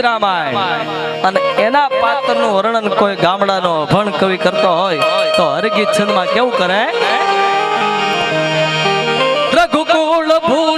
રામાયણ અને એના પાત્રનું વર્ણન કોઈ ગામડાનો અભણ કવિ કરતો હોય તો હરગીત છંદમાં કેવું કરે રઘુકુળ ભૂષણ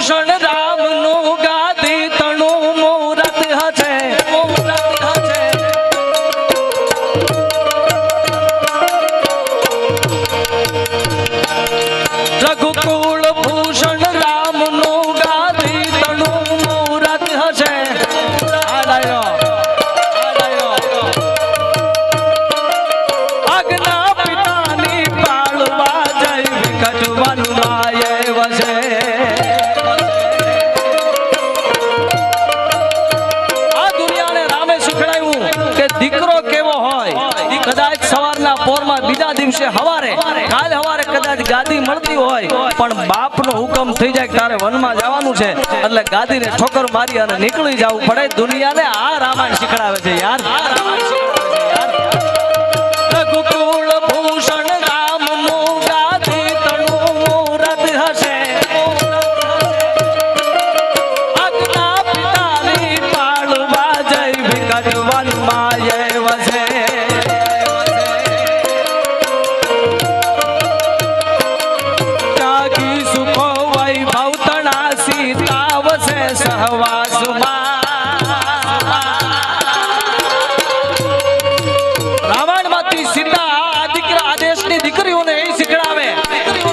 દિવસે હવારે, કાલ હવારે કદાચ ગાદી મળતી હોય, પણ બાપનો હુકમ થઈ જાય તારે વનમાં જવાનું છે, એટલે ગાદીને ઠોકર મારી અને નીકળી જવું પડે. દુનિયાને આ રામાયણ શીખડાવે છે, યાર.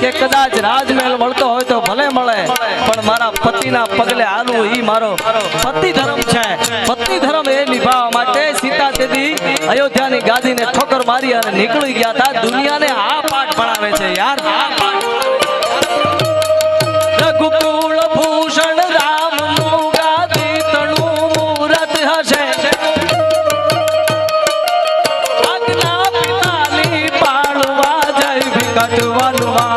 કે કદાચ રાજમહેલ મળતો હોય તો ભલે મળે, પણ મારા પતિના પગલે આલું ઈ મારો પતિ ધર્મ છે. પતિ ધર્મ એ નિભાવવા માટે સીતા તેદી અયોધ્યાની ગાદીને ઠોકર મારી અને નીકળી ગયા હતા દુનિયાને આ પાઠ ભણાવે છે, યાર. આ પાઠ વિકટ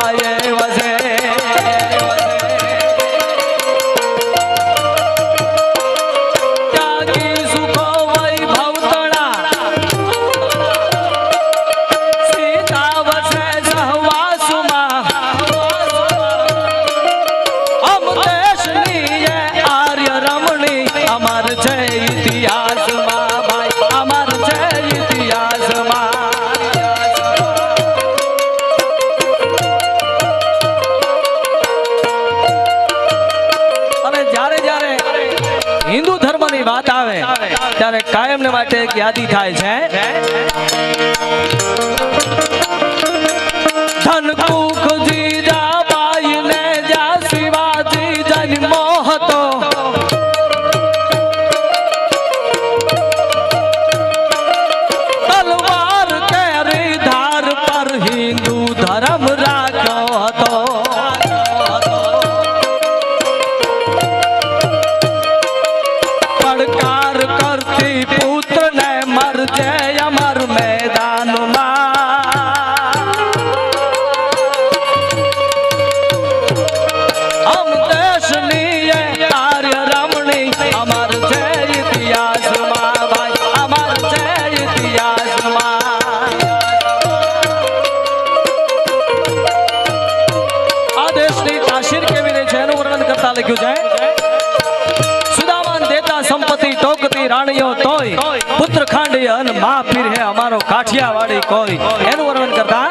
ધર્મની વાત આવે ત્યારે કાયમને માટે એક યાદી થાય છે. ને હતો. હિન્દુ ધર્મ કરતી પુત્ર ને મરજે અમર મેદાનમાં. રમણી અમર છે ઇતિહાસમાં ભાઈ છે ઇતિહાસમાં. આ છે એનું વર્ણન લખ્યું છે? સંપત્તિ રાણીઓ તોય પુત્ર ખાંડી અન મા પીર હે અમારો કાઠિયાવાડી કોઈ. એનું વર્ણન કરતા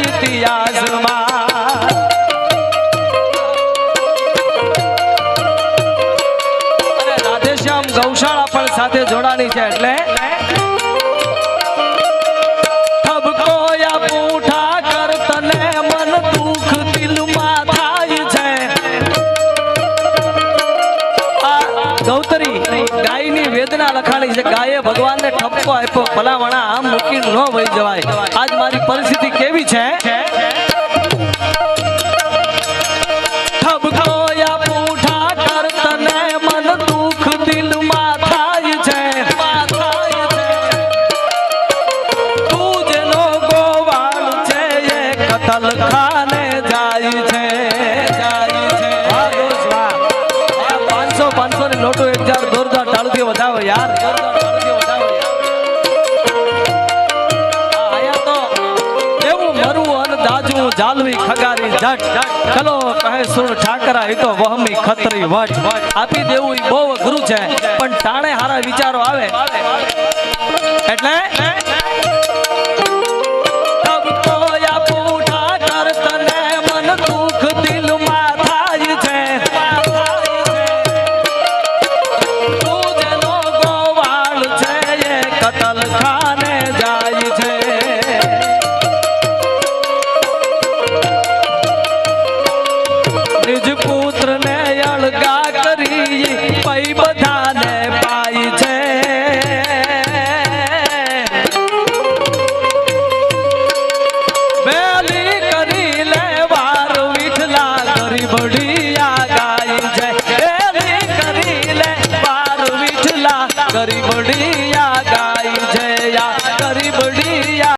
ઇતિહાસમાં અને રાધેશ્યામ ગૌશાળા પણ સાથે જોડાણી છે એટલે? ગૌતરી, ગાયની વેદના લખાણી છે. ગાયે ભગવાનને ઠપકો આપ્યો. ભલામણા આમ મૂકી ન વહી જવાય. આજ મારી પરિસ્થિતિ કેવી છે? જાલવી ખગારી જટ જટ ચલો, કહે સુર ઠાકરા એ તો વહમી ખતરી વટ. આપી દેવું એ બહુ અઘરું છે, પણ ટાણે હારા વિચારો આવે. એટલે